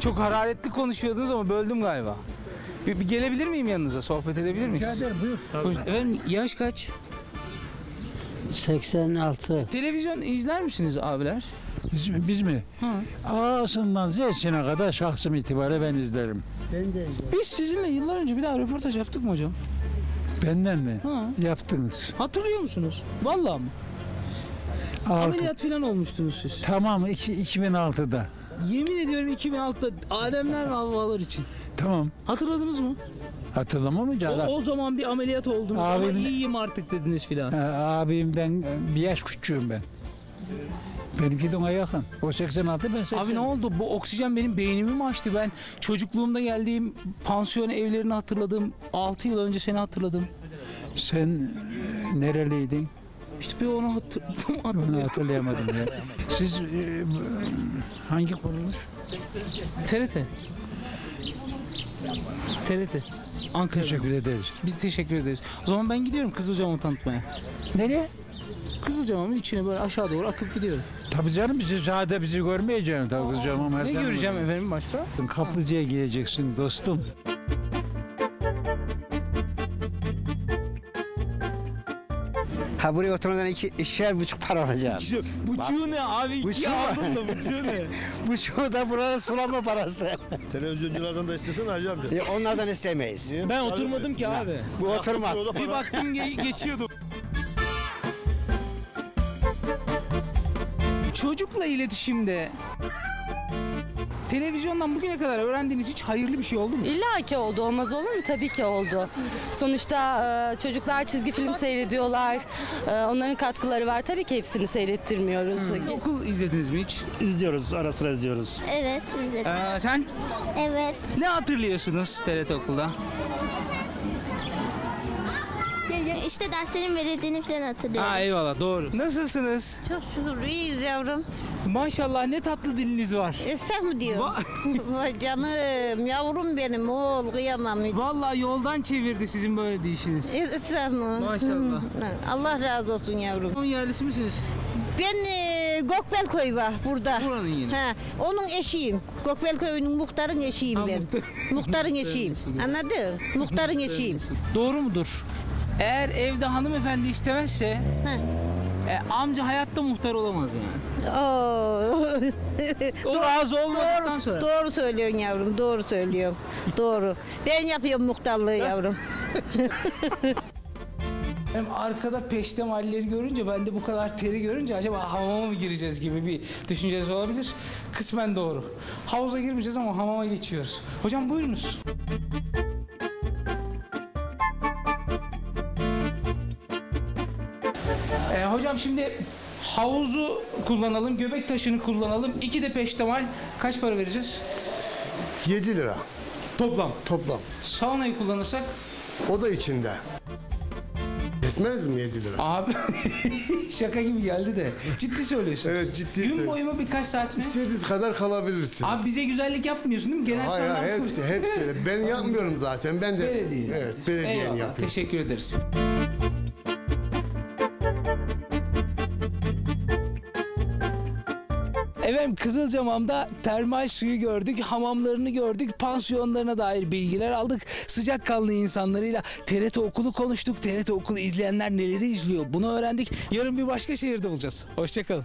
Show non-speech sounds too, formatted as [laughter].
Çok hararetli konuşuyordunuz ama böldüm galiba. Bir, bir gelebilir miyim yanınıza? Sohbet edebilir miyiz? buyur. Buyurun. Efendim yaş kaç? 86. Televizyon izler misiniz abiler? Biz, biz mi? Hı. A'sından Z'sine kadar şahsım itibariyle ben izlerim. Ben de Biz sizinle yıllar önce bir daha röportaj yaptık mı hocam? Benden mi? Ha. Yaptınız. Hatırlıyor musunuz? Vallahi mı? Altı. Ameliyat falan olmuştunuz siz. Tamam iki, 2006'da. Yemin ediyorum 2006'da Ademler ve Havvalar için. Tamam. Hatırladınız mı? Hatırlamam mı O, canım? o zaman bir ameliyat oldunuz ama Abim- iyiyim artık dediniz filan. Ha, abimden bir yaş küçüğüm ben. Benimki de ona yakın. O 86 ben 80. Abi ne oldu? Bu oksijen benim beynimi mi açtı? Ben çocukluğumda geldiğim pansiyon evlerini hatırladım. 6 yıl önce seni hatırladım. Sen e, nereliydin? İşte bir onu hatırladım. Onu hatırlayamadım ya. Siz e, hangi kuruluş? TRT. TRT. Ankara. Teşekkür ederiz. Biz teşekkür ederiz. O zaman ben gidiyorum Kızılcamam'ı tanıtmaya. Nereye? Kızılcamam'ın içine böyle aşağı doğru akıp gidiyorum. Tabii canım bizi sade bizi görmeyeceksin tabii ama. Ne göreceğim efendim başka? Kaplıcaya gideceksin dostum. Ha buraya oturmadan iki, ikişer buçuk para alacağım. Buçuğu ne abi? Bu İki şu mu? aldım da buçuğu ne? [laughs] Bu şu da buranın sulama parası. Televizyonculardan da istesen Hacı amca. E, onlardan istemeyiz. Ben oturmadım ki abi. Bu oturma. Bir baktım ge- geçiyordum. [laughs] Çocukla iletişimde televizyondan bugüne kadar öğrendiğiniz hiç hayırlı bir şey oldu mu? İlla ki oldu olmaz olur mu? Tabii ki oldu. Sonuçta e, çocuklar çizgi film seyrediyorlar. E, onların katkıları var. Tabii ki hepsini seyrettirmiyoruz. Okul izlediniz mi hiç? İzliyoruz, ara sıra izliyoruz. Evet izledim. Ee, sen Evet. ne hatırlıyorsunuz TRT okulda? İşte derslerin verildiğini falan hatırlıyorum. Ha eyvallah doğru. Nasılsınız? Çok şükür iyiyiz yavrum. Maşallah ne tatlı diliniz var. E sen mi diyorsun? Va- [laughs] Vay Canım yavrum benim oğul kıyamam. Vallahi yoldan çevirdi sizin böyle dişiniz. E, sen mi? Maşallah. Hı, Allah razı olsun yavrum. Onun yerlisi misiniz? Ben e, Gokbel köyü var burada. Buranın yine. Ha, onun eşiyim. Gokbel köyünün muhtarın eşiyim Ha, ben. muhtar. Muhtarın eşiyim. Anladın? Muhtarın eşiyim. Doğru mudur? Eğer evde hanımefendi istemezse e, amca hayatta muhtar olamaz yani. Oo. [laughs] O razı olmadıktan doğru, sonra. doğru söylüyorsun yavrum. Doğru söylüyorsun. [laughs] doğru. Ben yapıyorum muhtarlığı yavrum. [laughs] Hem arkada peştemalleri görünce ben de bu kadar teri görünce acaba hamama mı gireceğiz gibi bir düşünceniz olabilir. Kısmen doğru. Havuza girmeyeceğiz ama hamama geçiyoruz. Hocam buyurunuz. Ee, hocam şimdi havuzu kullanalım, göbek taşını kullanalım. İki de peştemal kaç para vereceğiz? 7 lira Toplam. toplam. Saunayı kullanırsak O da içinde. Yetmez mi 7 lira? Abi [laughs] şaka gibi geldi de. Ciddi söylüyorsun. Evet, ciddi Gün söylüyorum. boyu mu birkaç saat mi? İstediğiniz kadar kalabilirsiniz. Abi bize güzellik yapmıyorsun değil mi? Genel hayır hayır standart hepsi, hepsi. Ben yapmıyorum [laughs] zaten. Ben de Belediye. Evet, belediyenin Eyvallah, yapıyor. Teşekkür ederiz. Efendim Kızılcamam'da termal suyu gördük, hamamlarını gördük, pansiyonlarına dair bilgiler aldık. Sıcakkanlı insanlarıyla TRT okulu konuştuk. TRT okulu izleyenler neleri izliyor bunu öğrendik. Yarın bir başka şehirde olacağız. Hoşçakalın.